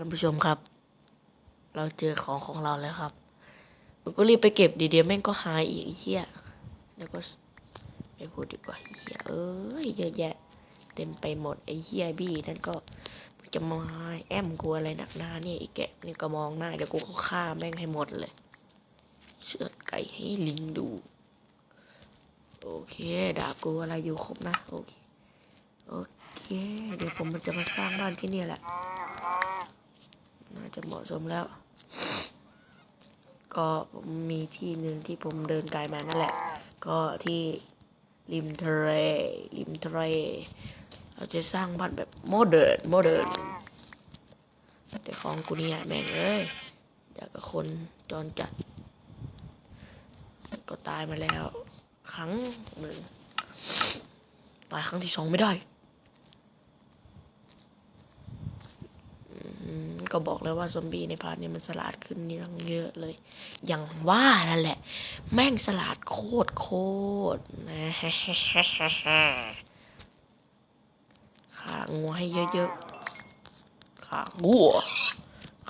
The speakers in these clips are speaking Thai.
ท่านผู้ชมครับ เราเจอของของเราแล้วครับมันก็รีบไปเก็บดีเดียวแม่งก็หายอีกไอ้เหี้ยแล้วก็ไม่พูดดีกว่าเหี้ยเอ้ยเยอะแยะ เต็มไปหมดไอ้เหี้ยบี้นั่นก็จะมาแอมกูอะไรหนักหนาเนี่ยไอ้แกะนี่ก็มองหน้าเดี๋ยวกูก็ฆ่าแม่งให้หมดเลยเชือดไก่ให้ลิงดู โอเคดาบกูอะไรอยู่ครบนะ โอเค โอเค เดี๋ยวผมมันจะมาสร้างบ้านที่นี่แหละ จะเหมาะสมแล้ว ก็ผมมีที่หนึ่งที่ผมเดินไกลมานั่นแหละ ก็ที่ริมทะเลริมทะเลเราจะสร้างบ้านแบบโมเดิร์นโมเดิร์นแต่ของกูนี่ยแม่งเอ้ยอยากกับคนจรจัด ก็ตายมาแล้ว ครั้งหนึ่งตายครั้งที่สองไม่ได้ อืม ก็บอกแล้วว่าซอมบี้ในพาร์ทนี้มันสลาดขึ้นยอะเยอะเลย อย่างว่านั่นแหละ แม่งสลาดโคตรโคตรนะขางัวให้เยอะๆ ขางัว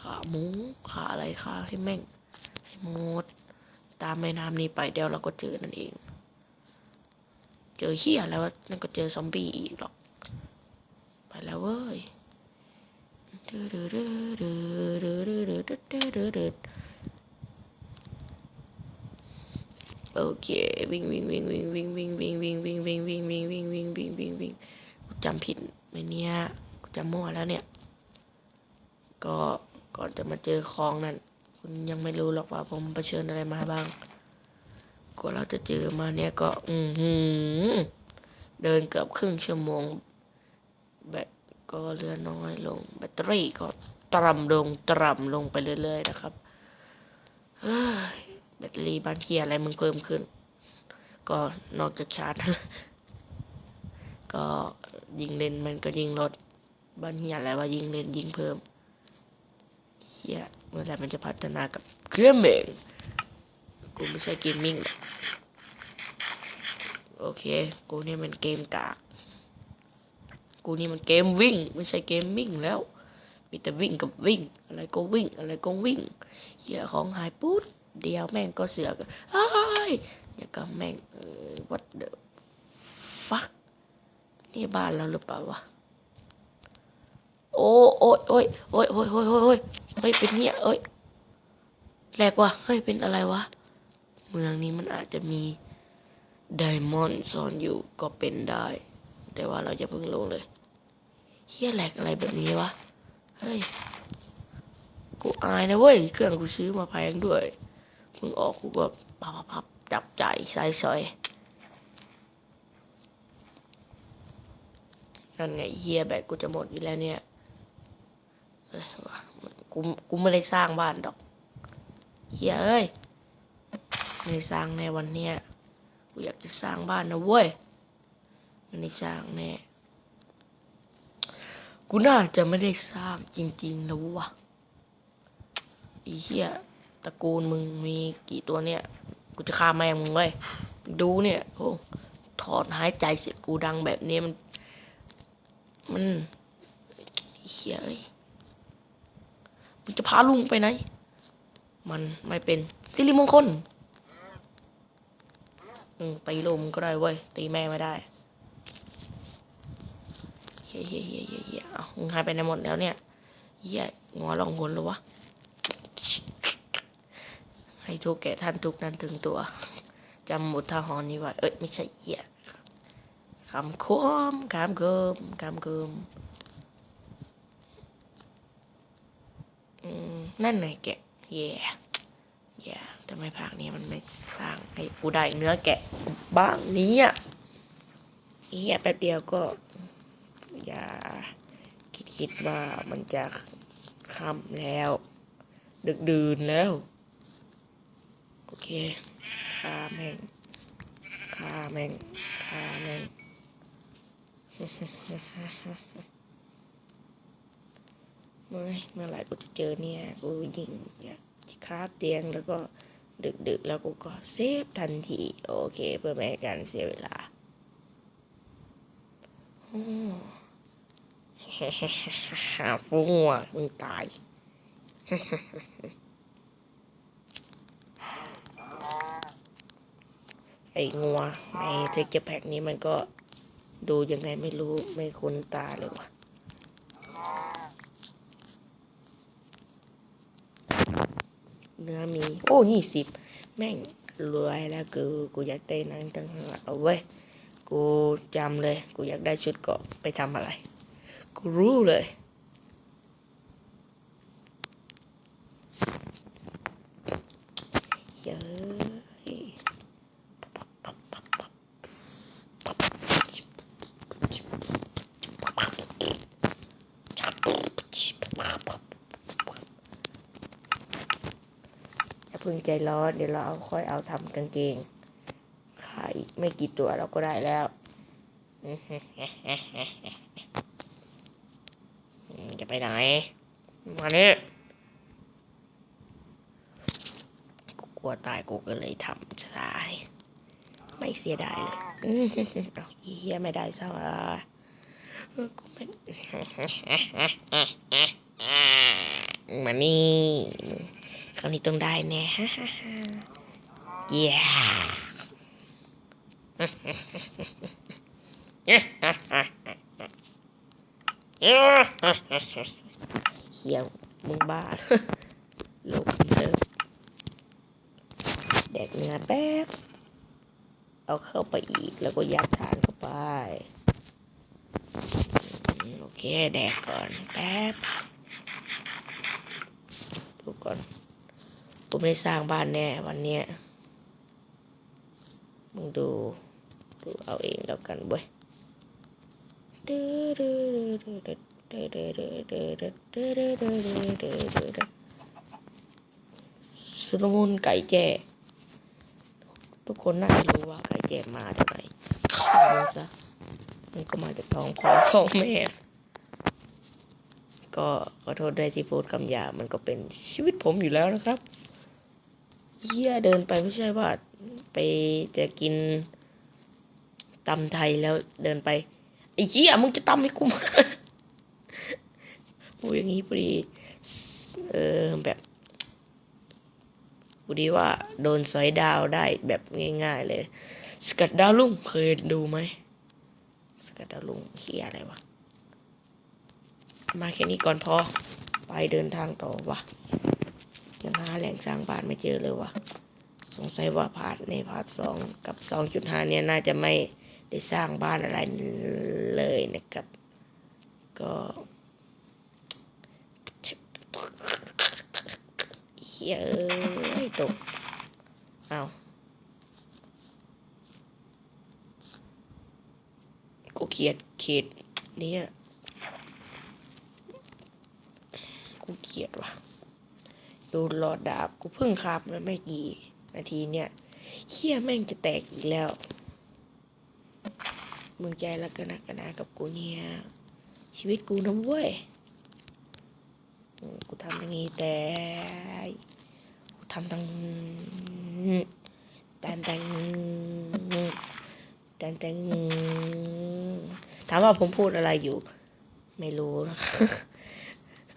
ขาหมู ขาอะไรขาให้แม่ง ให้หมด ตามแม่น้ำนี้ไปเดี๋ยวเราก็เจอนั่นเอง เจอเฮียแล้วะนั่นก็เจอซอมบี้อีกหรอก ไปแล้วเว้ย โอเควิ่งวิ่งวิ่งวิ่งวิ่งวิ่งวิ่งวิ่งวิ่งวิ่งวิ่งวิ่งวิ่งวิ่งวิ่งวิ่งวิ่งกูจำผิดไหมเนี่ยกูจำมั่วแล้วเนี่ย ก็ก่อนจะมาเจอคลองนั่นคุณยังไม่รู้หรอกว่าผมเผชิญอะไรมาบ้างกว่าเราจะเจอมาเนี่ยก็ อืเดินเกือบครึ่งชั่วโมงแบต ก็เหลือน้อยลงแบตเตอรี่ก็ต่ำลงต่ำลงไปเรื่อยๆนะครับแบตเตอรี่บางทีอะไรมึงเพิ่มขึ้น ก็นอกจากชาร์จก็ยิงเล่นมันก็ยิงลดบ้านเฮียอะไรว่ายิงเล่นยิงเพิ่มเฮียเมื่อไรมันจะพัฒนากับเครื่องเมงกูไม่ใช่เกมมิ่งหรอกโอเค กูเนี่ยมันเกมกาก กูนี่มันเกมวิ่ง ไม่ใช่เกมมิ่งแล้ว มีแต่วิ่งกับวิ่ง อะไรก็วิ่ง อะไรก็วิ่งเหี้ยของหายปุ๊บเดียวแม่งก็เสือกเฮ้ยอย่ากับแม่งเออ what the fuck นี่บ้านเราหรือเปล่าวะโอ้โอ้ยโอ้ยโอ้ยโอ้ยโอ้ยโอ้ยเฮ้ยเป็นเหี้ยเอ้ยแรกว่ะเฮ้ยเป็นอะไรวะ เมืองนี้มันอาจจะมีไดมอนด์ซ่อนอยู่ก็เป็นได้ แต่ว่าเราจะเพิ่งลงเลยเฮียแหลกอะไรแบบนี้วะ เฮ้ย กูอายนะเว้ย เครื่องกูซื้อมาแพงด้วย มึงออกกูก็พับพับพับจับใจายใส่ซอยนั่นไงเฮียแบตกูจะหมดอยู่แล้วเนี่ยเอ้ยวะกูกูไม่ได้สร้างบ้านดอกเฮียเอ้ยไม่ได้สร้างในวันเนี้ยกูอยากจะสร้างบ้านนะเว้ย ไม่ได้สร้างแน่กูน่าจะไม่ได้สร้างจริงๆนะววะอีเหี้ยตระกูลมึงมีกี่ตัวเนี่ย กูจะฆ่าแม่มึงเว้ยดูเนี่ยโอ้ถอนหายใจเสียกูดังแบบนี้มัน มันอ้เหี้ยเอ้ยมึงจะพาลุงไปไหน มันไม่เป็นสิริมงคล อืมตีลุมก็ได้เว้ย ตีแม่ไม่ได้ เฮียเฮียเฮียเฮียเฮียเอามึงหายไปไหนหมดแล้วเนี่ยเฮียงอลองหนหรอวะให้ทุกแก่ท่านทุกนั้นถึงตัวจำหมุดทหรนี้ไว้เอ้ยไม่ใช่เฮียคำคมคำเกิมคำเกิมอืมนั่นไงแกะเย่เย่ทำไมภาคนี้มันไม่สร้างให้กูได้เนื้อแกะบ้างนี้อะเฮียแป๊บเดียวก็ อย่าคิดคิดว่ามันจะค่ำแล้ว ดึกดื่นแล้ว โอเคฆ่าแม่งฆ่าแม่งฆ่าแม่งเมื่อเมื่อไหร่กูจะเจอเนี่ยกูยิงเนี่ยคาบเตียงแล้วก็ดึกดึกๆแล้วกูก็เซฟทันที โอเค เพื่อไม่ให้การเสียเวลาโอ้ ฟุ้งว่ะมึงตายไอ้งัวในเทคเจอร์แพ็กนี้มันก็ดูยังไงไม่รู้ไม่คุ้นตาเลยว่ะเนื้อมี โอ้ยี่สิบแม่งรวยแล้วกูกูอยากได้นังจังหวะเอาเว้ยกูจำเลย กูอยากได้ชุดเกาะไปทำอะไร รู้เลยเฮ้ยอย่พิ่งใจร้อน เดี๋ยวเราเอาค่อยเอาทำกางเกงขายอีกไม่กี่ตัวเราก็ได้แล้ว ไปไหน มาเนี่ยกูกลัวตายกูก็เลยทำสาย ไม่เสียดายเลยอื้อเอาเฮียไม่ได้ซะวะเออกูไม่มานี่คราวนี้ต้องได้แน่ฮ่าฮ่าฮ่าเย้ เฮียมึงบ้าลงเลิกแดกเนื้อแป๊บ เอาเข้าไปอีกแล้วก็ยัดทานเข้าไป โอเค แดกก่อนแป๊บ ดูก่อนกูไม่ได้สร้างบ้านแน่วันเนี้ยมึงดู ดูเอาเองแล้วกันเว้ย สุลมุนไก่แจ้ทุกคนน่าจะรู้ว่าไก่แจ้มาจากไหนฆ่ามันซะมันก็มาจากท้องพ่อท้องแม่ ก็ขอโทษด้วยที่พูดคำหยาบมันก็เป็นชีวิตผมอยู่แล้วนะครับเฮียเดินไปไม่ใช่ว่าไปจะกินตำไทยแล้วเดินไป ไอ้เหี้ยมึงจะตำให้กูมาพูดอย่างนี้พอดีเออแบบพอดีว่าโดนสอยดาวได้แบบง่ายๆเลย สกัดดาวลุ่งเคยดูไหมสกัดดาวลุ่งเฮียอะไรวะ มาแค่นี้ก่อนพอ ไปเดินทางต่อวะยังหาแหล่งสร้างบ้านไม่เจอเลยวะสงสัยว่าพาร์ทในพาร์ทสองกับสองจุดห้าเนี่ยน่าจะไม่ ได้สร้างบ้านอะไรเลยนะครับ ก็เฮ้ยอ้ยตกเอากูเขียดเขตเนี้ยกูเกลียดว่ะดูหลอดดาบกูเพิ่งขับมาไม่กี่นาทีเนี่ยเฮี้ยแม่งจะแตกอีกแล้ว มึงใจแล้วกันนะกันนะกับกูเนี่ย ชีวิตกูน้ำเว้ย กูทำอย่างงี้แต่ กูทำทั้งแตนแตงแตนแตงถามว่าผมพูดอะไรอยู่ ไม่รู้นะ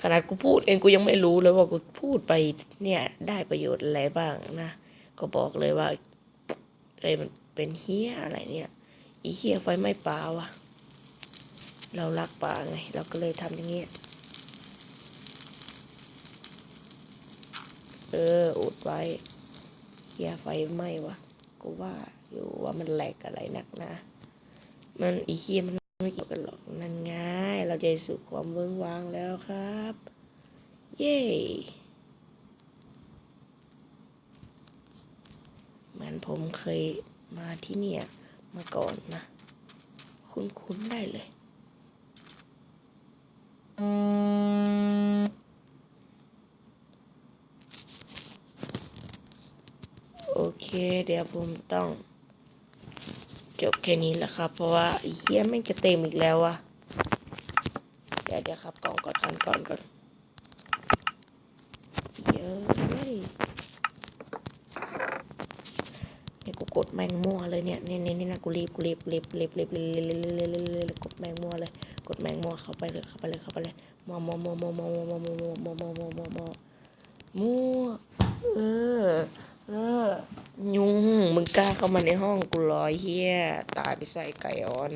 ขนาดกูพูดเองกูยังไม่รู้เลยว่ากูพูดไปเนี่ยได้ประโยชน์อะไรบ้างนะ ก็บอกเลยว่าเอ้ยมันเป็นเฮี้ยอะไรเนี่ย อีเฮี้ยไฟไหม้ป่าวะเรารักป่าไง เราก็เลยทำอย่างเงี้ย เออ อุดไว้เฮี้ยไฟไหม้วะกูว่าอยู่ว่ามันแหลกอะไรนักนะ มันอีเฮี้ยมันไม่เกี่ยวกันหรอก นั่นไงเราจะสู่ความเวิ้งว้างแล้วครับ เย้เหมือนผมเคยมาที่เนี่ย มาก่อนนะ คุ้นๆได้เลยโอเค เดี๋ยวผมต้อง จบแค่นี้แหละครับ เพราะว่าเฮียแม่จะเต็มอีกแล้วอะเดี๋ยวเดี๋ยวครับกล่องก่อนกันก่อนก่อนเยอะเลยให้ กดแมงมั่วเลยเนี่ยนี่นี่นี่นะกูรีบกูรีบรีบรีบรีบรีบรีบรีบรีบรีบรีบรีบกดแมงมั่วเลย กดแม่งมั่วเข้าไปเลยเข้าไปเลยเข้าไปเลยมั่วมั่วมั่วมั่วมั่วมั่วมั่วมั่วมั่วมั่วมั่วมั่วมั่วเออเออยุงมึงกล้าเข้ามาในห้องกูเหรอเฮียตายไปใส่ไก่อ่อน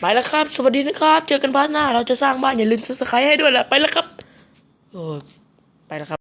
ไปแล้วครับ สวัสดีนะครับ เจอกันพาร์ทหน้า เราจะสร้างบ้านอย่าลืมซับสไครต์ให้ด้วยแหละไปแล้วครับโอ้ไปแล้วครับ